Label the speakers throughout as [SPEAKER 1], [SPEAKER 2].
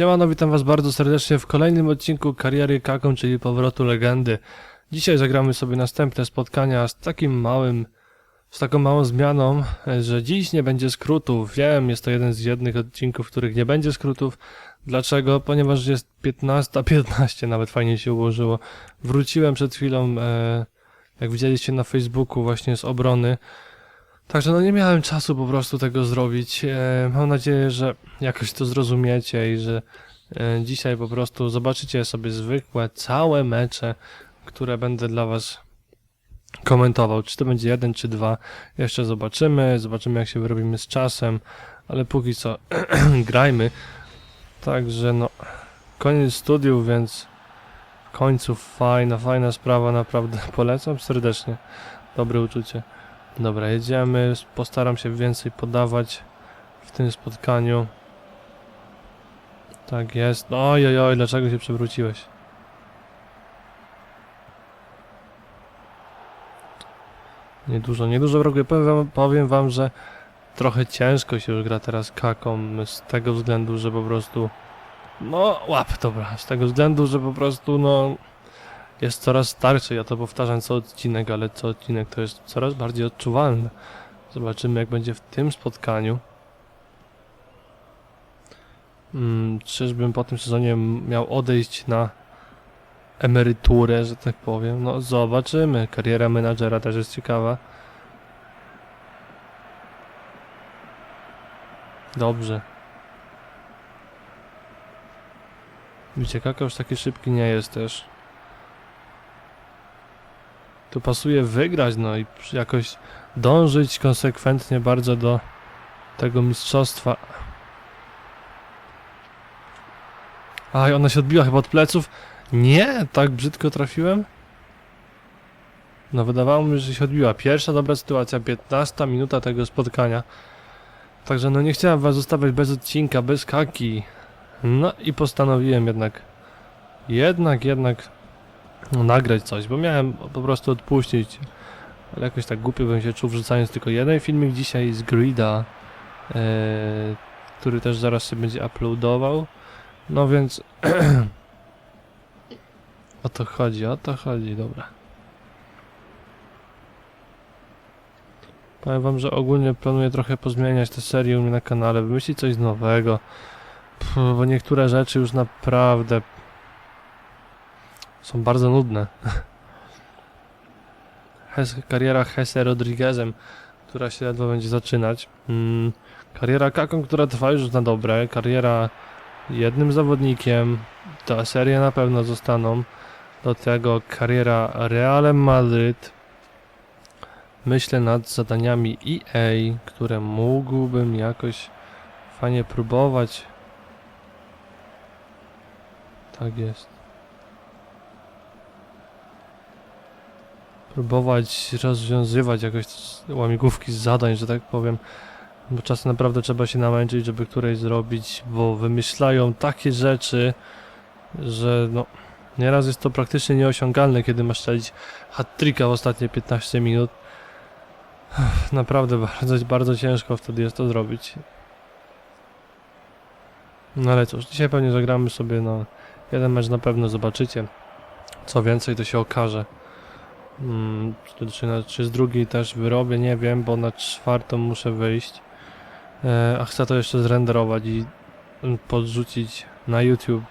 [SPEAKER 1] Siemano, witam was bardzo serdecznie w kolejnym odcinku kariery Kaką, czyli powrotu legendy. Dzisiaj zagramy sobie następne spotkania z takim małym, z taką małą zmianą, e, że dziś nie będzie skrótów. Wiem, jest to jeden z jednych odcinków, w których nie będzie skrótów. Dlaczego? Ponieważ jest 15.15, nawet fajnie się ułożyło. Wróciłem przed chwilą, e, jak widzieliście na Facebooku, właśnie z obrony. Także no nie miałem czasu po prostu tego zrobić. E, mam nadzieję, że jakoś to zrozumiecie i że dzisiaj po prostu zobaczycie sobie zwykłe, całe mecze, które będę dla was komentował. Czy to będzie jeden, czy dwa, jeszcze zobaczymy. Zobaczymy, jak się wyrobimy z czasem, ale póki co grajmy. Także no, koniec studiów, więc w końcu fajna, fajna sprawa, naprawdę polecam serdecznie. Dobre uczucie. Dobra, jedziemy. Postaram się więcej podawać w tym spotkaniu. Tak jest. Oj, oj, oj, dlaczego się przewróciłeś? Niedużo, niedużo brakuje. Powiem wam, powiem wam, że trochę ciężko się już gra teraz kaką z tego względu, że po prostu no łap, dobra, z tego względu, że po prostu no jest coraz starszy, ja to powtarzam co odcinek, ale co odcinek to jest coraz bardziej odczuwalne. Zobaczymy jak będzie w tym spotkaniu. Hmm, czyżbym po tym sezonie miał odejść na emeryturę, że tak powiem? No zobaczymy. Kariera menadżera też jest ciekawa. Dobrze. Widzicie, Kaka już taki szybki nie jest też. Tu pasuje wygrać, no i jakoś dążyć konsekwentnie bardzo do tego mistrzostwa. Aj, ona się odbiła chyba od pleców. Nie, tak brzydko trafiłem. No wydawało mi się, że się odbiła. Pierwsza dobra sytuacja, 15 minuta tego spotkania. Także no nie chciałem was zostawiać bez odcinka, bez kaki. No i postanowiłem jednak, jednak, jednak no, nagrać coś, bo miałem po prostu odpuścić. Ale jakoś tak głupio bym się czuł wrzucając tylko jeden filmik dzisiaj z Grida, e, który też zaraz się będzie uploadował. No więc o to chodzi, o to chodzi, dobra. Powiem wam, że ogólnie planuję trochę pozmieniać tę serię u mnie na kanale, wymyślić coś nowego. Pff, bo niektóre rzeczy już naprawdę są bardzo nudne. Hes, kariera Hesse Rodriguezem, która się ledwo będzie zaczynać. Mm, kariera Kaką, która trwa już na dobre. Kariera jednym zawodnikiem. Ta seria na pewno zostaną. Do tego kariera Realem Madryt. Myślę nad zadaniami EA, które mógłbym jakoś fajnie próbować. Tak jest. próbować rozwiązywać jakoś łamigłówki zadań, że tak powiem. Bo czasem naprawdę trzeba się namęczyć, żeby któreś zrobić, bo wymyślają takie rzeczy, że no nieraz jest to praktycznie nieosiągalne, kiedy masz strzelić hat w ostatnie 15 minut. Naprawdę bardzo, bardzo ciężko wtedy jest to zrobić. No ale cóż, dzisiaj pewnie zagramy sobie no jeden mecz na pewno zobaczycie. Co więcej to się okaże. Hmm, czy, na, czy z drugiej też wyrobię, nie wiem, bo na czwartą muszę wyjść. E, a chcę to jeszcze zrenderować i podrzucić na YouTube.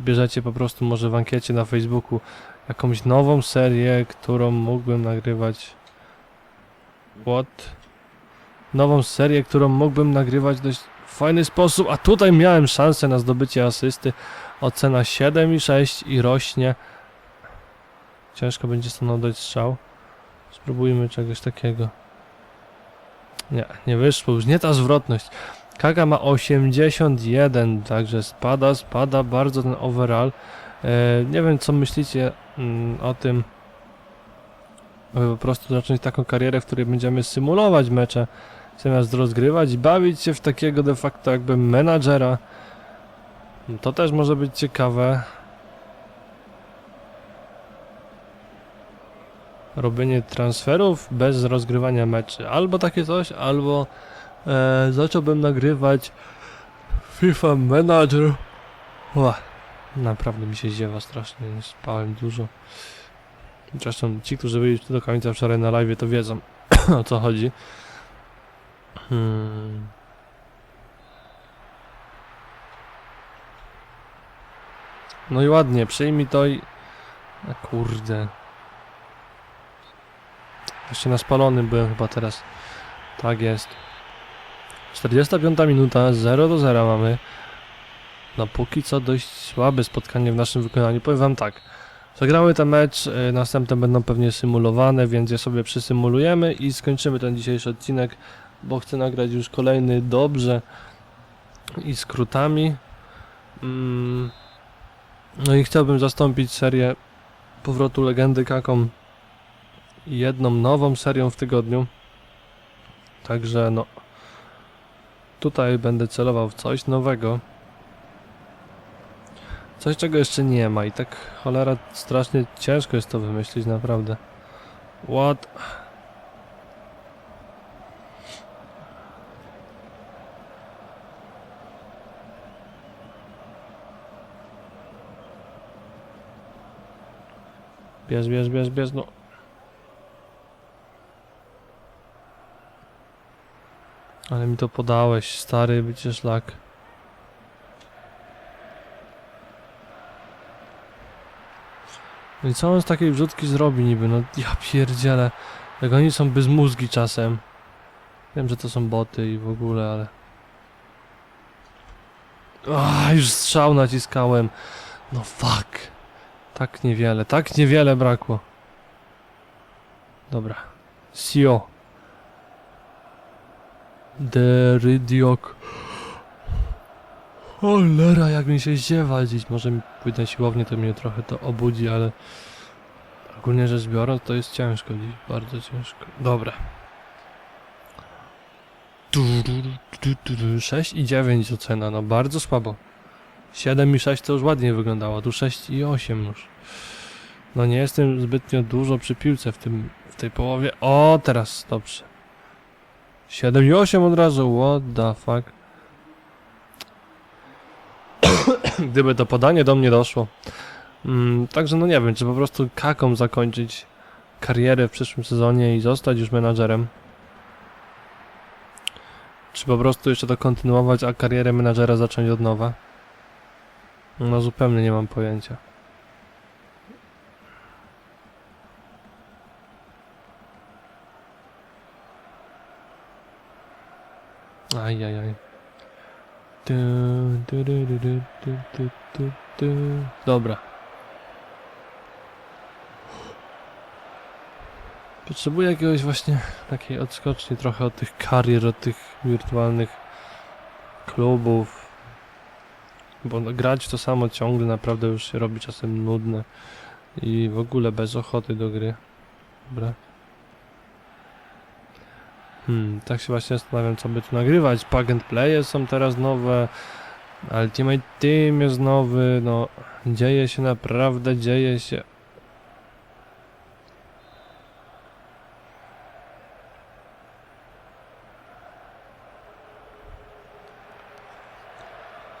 [SPEAKER 1] Wybierzecie po prostu może w ankiecie na Facebooku jakąś nową serię, którą mógłbym nagrywać. What? Nową serię, którą mógłbym nagrywać dość fajny sposób, a tutaj miałem szansę na zdobycie asysty. Ocena 7,6 i rośnie. Ciężko będzie stąd dać strzał. Spróbujmy czegoś takiego. Nie, nie wyszło już. Nie ta zwrotność. Kaga ma 81, także spada, spada bardzo ten overall. E, nie wiem, co myślicie mm, o tym, aby po prostu zacząć taką karierę, w której będziemy symulować mecze zamiast rozgrywać i bawić się w takiego de facto jakby menadżera. To też może być ciekawe. Robienie transferów bez rozgrywania meczy. Albo takie coś, albo e, zacząłbym nagrywać FIFA Manager. Ła, naprawdę mi się ziewa strasznie, nie spałem dużo. Zresztą ci, którzy byli do końca wczoraj na live, to wiedzą o co chodzi. Hmm. No i ładnie, przyjmij to i... A kurde. Jeszcze na spalonym byłem chyba teraz. Tak jest. 45 minuta, 0 do 0 mamy. No póki co dość słabe spotkanie w naszym wykonaniu. Powiem wam tak. Zagramy ten mecz, y, następne będą pewnie symulowane, więc je sobie przysymulujemy i skończymy ten dzisiejszy odcinek, bo chcę nagrać już kolejny dobrze i skrótami. Mm. No i chciałbym zastąpić serię powrotu legendy Kaką jedną nową serią w tygodniu. Także no tutaj będę celował w coś nowego. Coś czego jeszcze nie ma i tak cholera strasznie ciężko jest to wymyślić naprawdę. What? Bierz, bierz, bierz, bierz, no. Ale mi to podałeś, stary, bycie szlak. No i co on z takiej wrzutki zrobi niby? No ja pierdzielę. Jak oni są bezmózgi czasem. Wiem, że to są boty i w ogóle, ale... Ah, już strzał naciskałem. No fuck. Tak niewiele, tak niewiele brakło. Dobra. Sio. Derydiok. Cholera, jak mi się ziewa dziś. Może mi pójdę na siłownię, to mnie trochę to obudzi, ale ogólnie rzecz biorąc, to jest ciężko dziś, bardzo ciężko. Dobra. 6 i 9 ocena, no bardzo słabo. 7 i 6 to już ładnie wyglądało, tu 6 i 8 już. No nie jestem zbytnio dużo przy piłce w tym, w tej połowie. O, teraz dobrze. 7 i 8 od razu, what the fuck. Gdyby to podanie do mnie doszło. Mm, także no nie wiem, czy po prostu kaką zakończyć karierę w przyszłym sezonie i zostać już menadżerem. Czy po prostu jeszcze to kontynuować, a karierę menadżera zacząć od nowa? No zupełnie nie mam pojęcia. Ajajaj. Dobra. Potrzebuję jakiegoś właśnie takiej odskoczni trochę od tych karier, od tych wirtualnych klubów. Bo no, grać to samo ciągle naprawdę już się robi czasem nudne i w ogóle bez ochoty do gry. Dobra. Hmm, tak się właśnie zastanawiam, co by tu nagrywać. Pack and Playe są teraz nowe. Ultimate Team jest nowy. No, dzieje się naprawdę, dzieje się.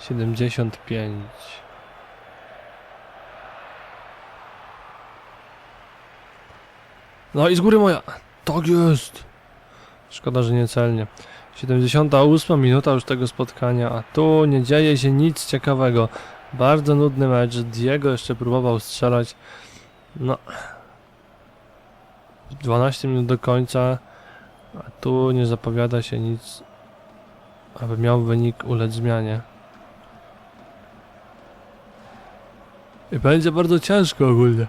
[SPEAKER 1] Siedemdziesiąt pięć. No i z góry moja. Tak jest. Szkoda, że niecelnie. 78 minuta już tego spotkania, a tu nie dzieje się nic ciekawego. Bardzo nudny mecz. Diego jeszcze próbował strzelać. No. 12 minut do końca, a tu nie zapowiada się nic, aby miał wynik ulec zmianie. I będzie bardzo ciężko ogólnie.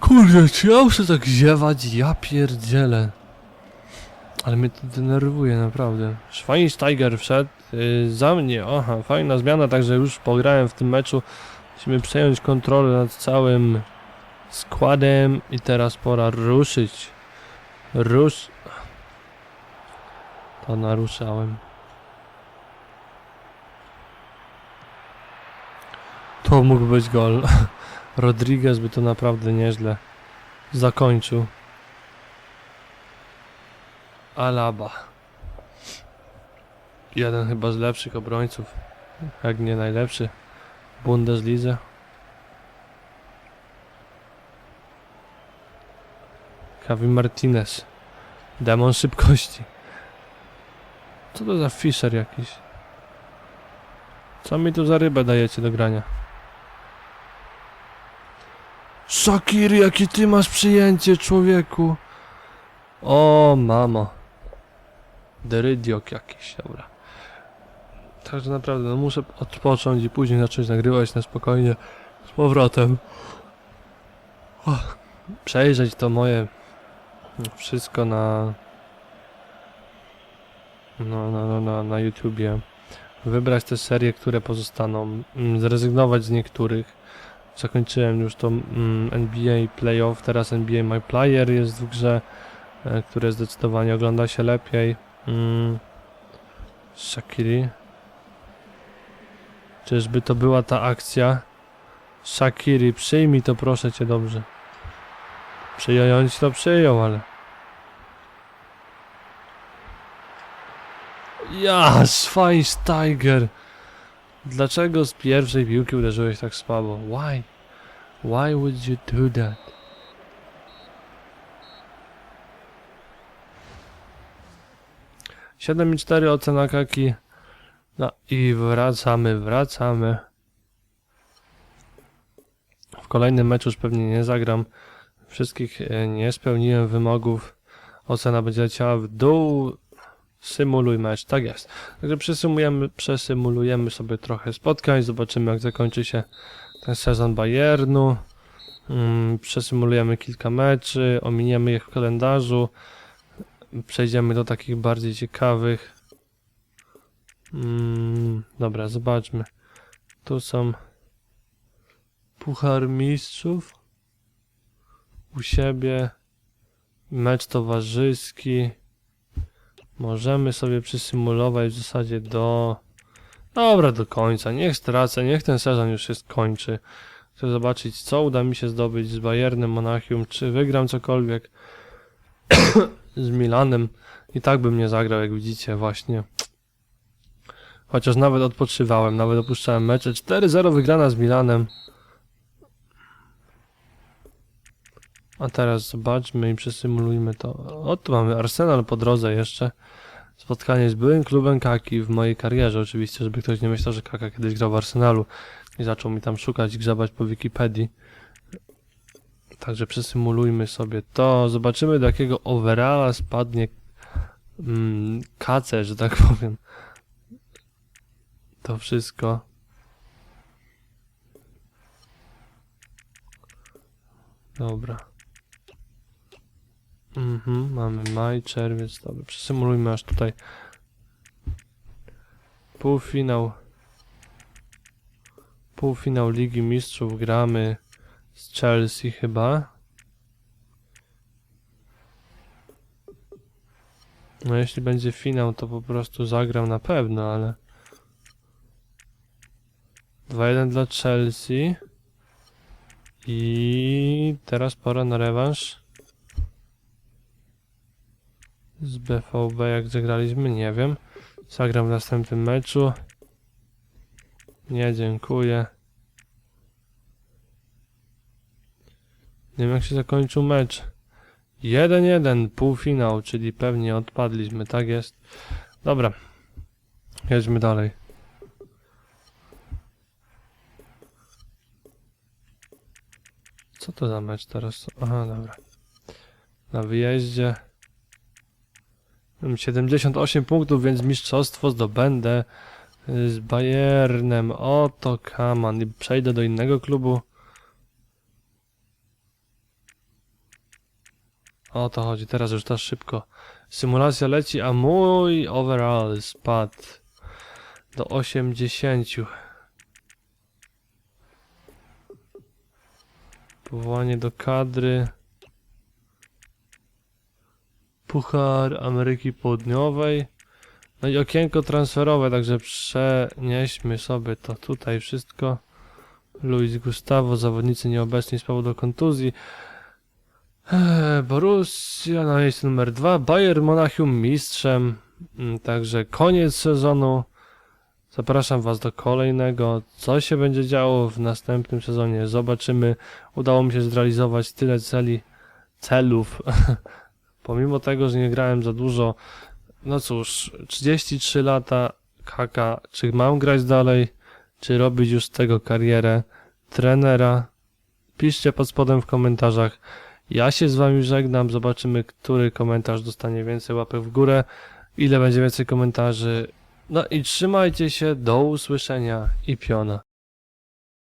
[SPEAKER 1] Kurde, czy ja muszę tak ziewać? Ja pierdzielę. Ale mnie to denerwuje naprawdę. Schweinsteiger wszedł yy, za mnie. Aha, fajna zmiana, także już pograłem w tym meczu. Musimy przejąć kontrolę nad całym składem i teraz pora ruszyć. Rusz. To naruszałem. To mógł być gol. Rodriguez by to naprawdę nieźle zakończył. Alaba. Jeden chyba z lepszych obrońców, jak nie najlepszy w Bundeslidze. Javi Martinez. Demon szybkości. Co to za Fischer jakiś? Co mi tu za rybę dajecie do grania? Shakiri, jakie ty masz przyjęcie, człowieku! O, mamo. Derydiok jakiś, dobra. Także naprawdę, no muszę odpocząć i później zacząć nagrywać na spokojnie z powrotem. Och, przejrzeć to moje wszystko na no, no, no, na, na YouTubie. Wybrać te serie, które pozostaną. mm, Zrezygnować z niektórych. Zakończyłem już to mm, NBA Playoff, teraz NBA My Player jest w grze, e, które zdecydowanie ogląda się lepiej. Mm. Shakiri. Czyżby to była ta akcja? Shakiri, przyjmij to proszę cię dobrze. Przyjąć to przyjął, ale... Ja, Schweinsteiger! Dlaczego z pierwszej piłki uderzyłeś tak słabo? Why? Why would you do that? Siedem i cztery ocena kaki. No i wracamy, wracamy. W kolejnym meczu już pewnie nie zagram. Wszystkich e, nie spełniłem wymogów. Ocena będzie leciała w dół. Symuluj mecz, tak jest. Także przesymulujemy, sobie trochę spotkań, zobaczymy jak zakończy się ten sezon Bayernu. Mm, przesymulujemy kilka meczy, ominiemy je w kalendarzu. Przejdziemy do takich bardziej ciekawych. Mm, dobra, zobaczmy. Tu są Puchar Mistrzów. U siebie. Mecz towarzyski. Możemy sobie przysymulować w zasadzie do... Dobra, do końca. Niech stracę, niech ten sezon już się skończy. Chcę zobaczyć, co uda mi się zdobyć z Bayernem Monachium, czy wygram cokolwiek z Milanem. I tak bym nie zagrał, jak widzicie, właśnie. Chociaż nawet odpoczywałem, nawet opuszczałem mecze. 4-0 wygrana z Milanem. A teraz zobaczmy i przesymulujmy to. O, tu mamy Arsenal po drodze jeszcze. Spotkanie z byłym klubem Kaki w mojej karierze oczywiście, żeby ktoś nie myślał, że Kaka kiedyś grał w Arsenalu i zaczął mi tam szukać grzebać po Wikipedii. Także przesymulujmy sobie to. Zobaczymy do jakiego overalla spadnie mm, że tak powiem. To wszystko. Dobra. Mhm, mamy maj, czerwiec, dobra, przesymulujmy aż tutaj półfinał półfinał Ligi Mistrzów gramy z Chelsea chyba no jeśli będzie finał to po prostu zagram na pewno, ale 2-1 dla Chelsea i teraz pora na rewanż z BVB jak zagraliśmy, nie wiem. Zagram w następnym meczu. Nie, dziękuję. Nie wiem jak się zakończył mecz. 1-1, półfinał, czyli pewnie odpadliśmy, tak jest. Dobra, jedźmy dalej. Co to za mecz teraz? Aha, dobra. Na wyjeździe. Mam 78 punktów, więc mistrzostwo zdobędę z Bayernem. Oto kaman. I przejdę do innego klubu. O to chodzi, teraz już tak szybko. Symulacja leci, a mój overall spadł do 80. Powołanie do kadry. Puchar Ameryki Południowej. No i okienko transferowe, także przenieśmy sobie to tutaj wszystko. Luis Gustavo, zawodnicy nieobecni z powodu kontuzji. Eee, Borussia na miejscu numer dwa, Bayern Monachium mistrzem. Mm, Także koniec sezonu. Zapraszam Was do kolejnego. Co się będzie działo w następnym sezonie? Zobaczymy. Udało mi się zrealizować tyle celi, celów. Pomimo tego, że nie grałem za dużo. No cóż, 33 lata kaka. Czy mam grać dalej? Czy robić już z tego karierę trenera? Piszcie pod spodem w komentarzach. Ja się z Wami żegnam. Zobaczymy, który komentarz dostanie więcej łapek w górę. Ile będzie więcej komentarzy. No i trzymajcie się. Do usłyszenia i piona.